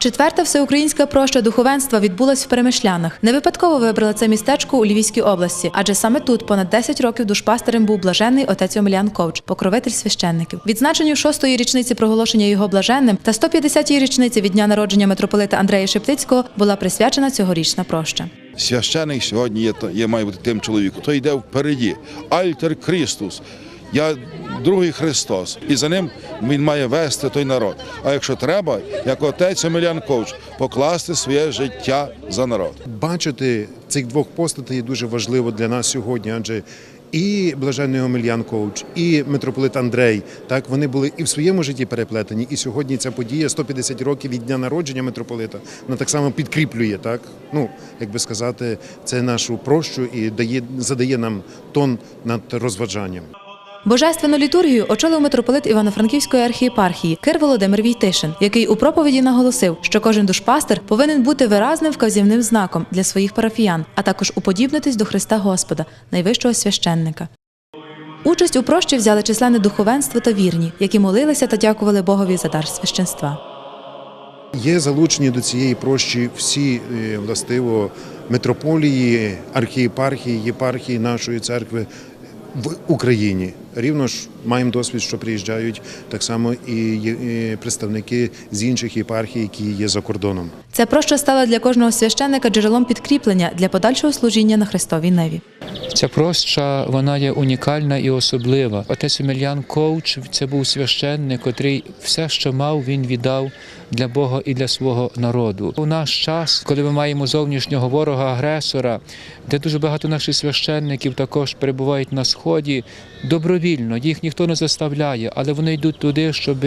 Четверта всеукраїнська проща духовенства відбулась в Перемишлянах. Не випадково вибрали це містечко у Львівській області, адже саме тут понад 10 років душпастерем був блаженний отець Омелян Ковч, покровитель священників. Відзначенню шостої річниці проголошення його блаженним та 150-ї річниці від дня народження митрополита Андрея Шептицького була присвячена цьогорічна проща. Священик сьогодні є, є має бути тим чоловіком, то йде впереді. Альтер Христос. Я другий Христос, і за ним він має вести той народ. А якщо треба, як отець Омелян Ковч, покласти своє життя за народ. Бачити цих двох постатей дуже важливо для нас сьогодні, адже і блаженний Омельян Ковч, і митрополит Андрей, так вони були і в своєму житті переплетені. І сьогодні ця подія 150 років від дня народження митрополита, вона так само підкріплює, так ну як би сказати, це нашу прощу і дає задає нам тон над розважанням. Божественну літургію очолив митрополит Івано-Франківської архієпархії Кир Володимир Війтишин, який у проповіді наголосив, що кожен душпастер повинен бути виразним вказівним знаком для своїх парафіян, а також уподібнитись до Христа Господа, найвищого священника. Участь у прощі взяли численне духовенство та вірні, які молилися та дякували Богові за дар священства. Є залучені до цієї прощі всі е, властиво митрополії, архієпархії, єпархії нашої церкви в Україні. Рівно ж маємо досвід, що приїжджають так само і представники з інших єпархій, які є за кордоном. Ця проща стала для кожного священника джерелом підкріплення для подальшого служіння на Христовій неві. Ця проща вона є унікальна і особлива. Отець Емельян Ковч це був священник, котрий все, що мав, він віддав для Бога і для свого народу. У наш час, коли ми маємо зовнішнього ворога-агресора, де дуже багато наших священників також перебувають на сході, добровільно їх ніхто не заставляє, але вони йдуть туди, щоб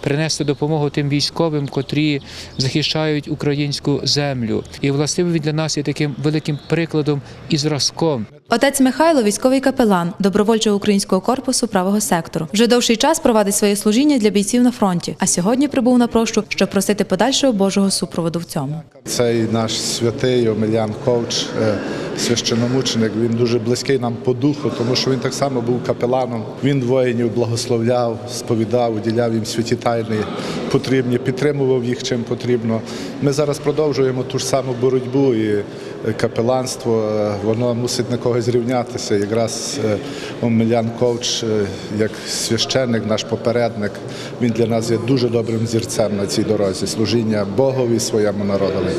принести допомогу тим військовим, котрі захищають українську землю. І властиво для нас є таким великим прикладом і зразком. Отець Михайло військовий капелан добровольчого українського корпусу правого сектору. Вже довший час провадить своє служіння для бійців на фронті, а сьогодні прибув на прощу, щоб просити подальшого Божого супроводу в цьому. Цей наш святий Омелян Ковч, е, священомученик, він дуже близький нам по духу, тому що він так само був капеланом. Він воїнів благословляв, сповідав, уділяв їм святі тайни потрібні, підтримував їх чим потрібно. Ми зараз продовжуємо ту ж саму боротьбу і е, капеланство, е, воно мусить на когось рівнятися. Якраз е, Омелян Ковч, як священник, наш попередник, він для нас є дуже добрим зірцем на цій дорозі служіння Богові своєму народові.